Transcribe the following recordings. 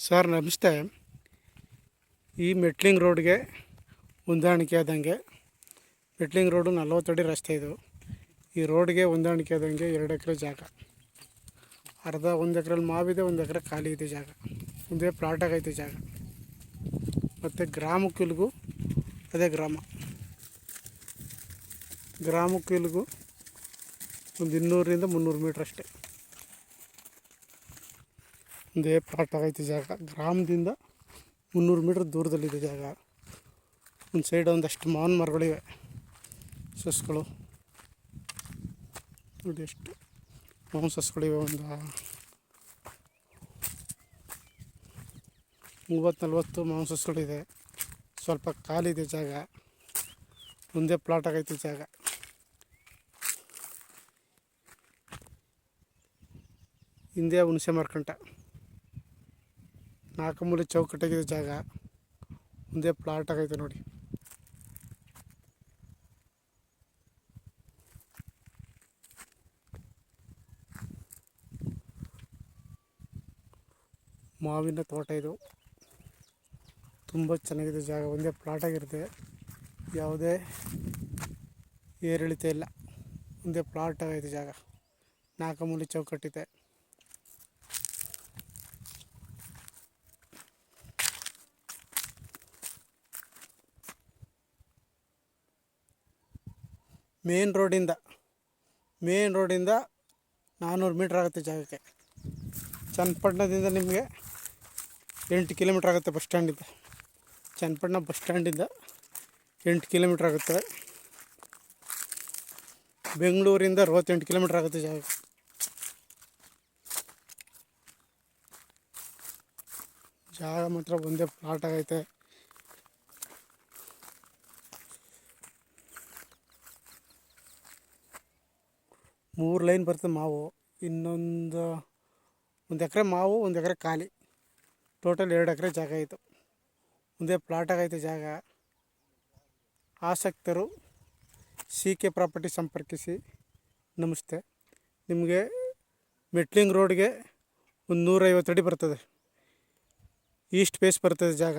Sir ನಮಸ್ತೆ. ಈ metalling ರೋಡ್ಗೆ ಹೊಂದಾಣಿಕೆ ಆದಂಗೆ, ಮೆಟ್ಲಿಂಗ್ ರೋಡು ನಲ್ವತ್ತಡಿ ರಸ್ತೆ ಇದು. ಈ ರೋಡ್ಗೆ ಹೊಂದಾಣಿಕೆ ಆದಂಗೆ ಎರಡು ಎಕರೆ ಜಾಗ. ಅರ್ಧ ಒಂದು ಎಕರೆಲಿ ಮಾವಿದೆ, ಒಂದು ಎಕರೆ ಖಾಲಿ ಇದೆ ಜಾಗ. ಒಂದೇ ಪ್ಲಾಟಾಗೈತೆ ಜಾಗ. ಮತ್ತು ಗ್ರಾಮಕ್ಕಿಲ್ಗೂ ಅದೇ ಗ್ರಾಮ. ಗ್ರಾಮಕ್ಕಿಲ್ಗೂ ಒಂದು ಇನ್ನೂರರಿಂದ ಮುನ್ನೂರು ಮೀಟ್ರ್ ಅಷ್ಟೇ. ಒಂದೇ ಪ್ಲಾಟ್ ಆಗೈತೆ ಜಾಗ. ಗ್ರಾಮದಿಂದ ಮುನ್ನೂರು ಮೀಟ್ರ್ ದೂರದಲ್ಲಿದೆ ಜಾಗ. ಒಂದು ಸೈಡ್ ಒಂದಷ್ಟು ಮಾವಿನ ಮರಗಳಿವೆ. ಸಸ್ಗಳು. ನೋಡಿ ಎಷ್ಟು ಮಾವಿನ ಸಸ್ಗಳಿವೆ ಒಂದು. ಮೂವತ್ತು ನಲ್ವತ್ತು ಮಾವಿನ ಸಸ್ಗಳಿದೆ. ಸ್ವಲ್ಪ ಖಾಲಿದೆ ಜಾಗ. ಒಂದೇ ಪ್ಲಾಟ್ ಆಗೈತೆ ಜಾಗ. ಹಿಂದೆ ಹುಣಸೆ ಮಾರ್ಕಂಟ. ನಾಲ್ಕು ಮೂಲೆ ಚೌಕಟ್ಟಾಗಿದೆ ಜಾಗ. ಒಂದೇ ಪ್ಲಾಟ್ ಆಗೈತೆ ನೋಡಿ. ಮಾವಿನ ತೋಟ ಇದು. ತುಂಬ ಚೆನ್ನಾಗಿದೆ ಜಾಗ. ಒಂದೇ ಪ್ಲಾಟ್ ಆಗಿರುತ್ತೆ. ಯಾವುದೇ ಏರಿಳಿತ ಇಲ್ಲ. ಒಂದೇ ಪ್ಲಾಟ್ ಆಗೈತೆ ಜಾಗ. ನಾಲ್ಕು ಮೂಲೆ ಚೌಕಟ್ಟಿದೆ. ಮೇನ್ ರೋಡಿಂದ ಮೇನ್ ರೋಡಿಂದ ನಾನ್ನೂರು ಮೀಟ್ರ್ ಆಗುತ್ತೆ ಜಾಗಕ್ಕೆ. ಚನ್ನಪಟ್ಟಣದಿಂದ ನಿಮಗೆ ಎಂಟು ಕಿಲೋಮೀಟ್ರ್ ಆಗುತ್ತೆ ಬಸ್ ಸ್ಟ್ಯಾಂಡಿಂದ ಚನ್ನಪಟ್ಟಣ ಬಸ್ ಸ್ಟ್ಯಾಂಡಿಂದ ಎಂಟು ಕಿಲೋಮೀಟ್ರ್ ಆಗುತ್ತೆ. ಬೆಂಗಳೂರಿಂದ ಅರವತ್ತೆಂಟು ಕಿಲೋಮೀಟ್ರ್ ಆಗುತ್ತೆ ಜಾಗ. ಜಾಗ ಮಾತ್ರ ಒಂದೇ ಪ್ಲಾಟ್ ಆಗೈತೆ. ಮೂರು ಲೈನ್ ಬರ್ತದೆ ಮಾವು. ಇನ್ನೊಂದು ಒಂದು ಎಕರೆ ಮಾವು, ಒಂದು ಎಕರೆ ಖಾಲಿ. ಟೋಟಲ್ ಎರಡು ಎಕರೆ ಜಾಗ ಆಯಿತು. ಒಂದೇ ಪ್ಲಾಟಾಗೈತೆ ಜಾಗ. ಆಸಕ್ತರು ಸಿ ಕೆ ಪ್ರಾಪರ್ಟಿ ಸಂಪರ್ಕಿಸಿ ನಮಸ್ತೆ. ನಿಮಗೆ ಮೆಟ್ಲಿಂಗ್ ರೋಡ್ಗೆ ಒಂದು ನೂರೈವತ್ತು ಅಡಿ ಬರ್ತದೆ. ಈಸ್ಟ್ ಪೇಸ್ ಬರ್ತದೆ ಜಾಗ.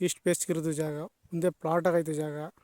ಈಸ್ಟ್ ಪೇಸ್ಗಿರೋದು ಜಾಗ. ಒಂದೇ ಪ್ಲಾಟಾಗೈತೆ ಜಾಗ.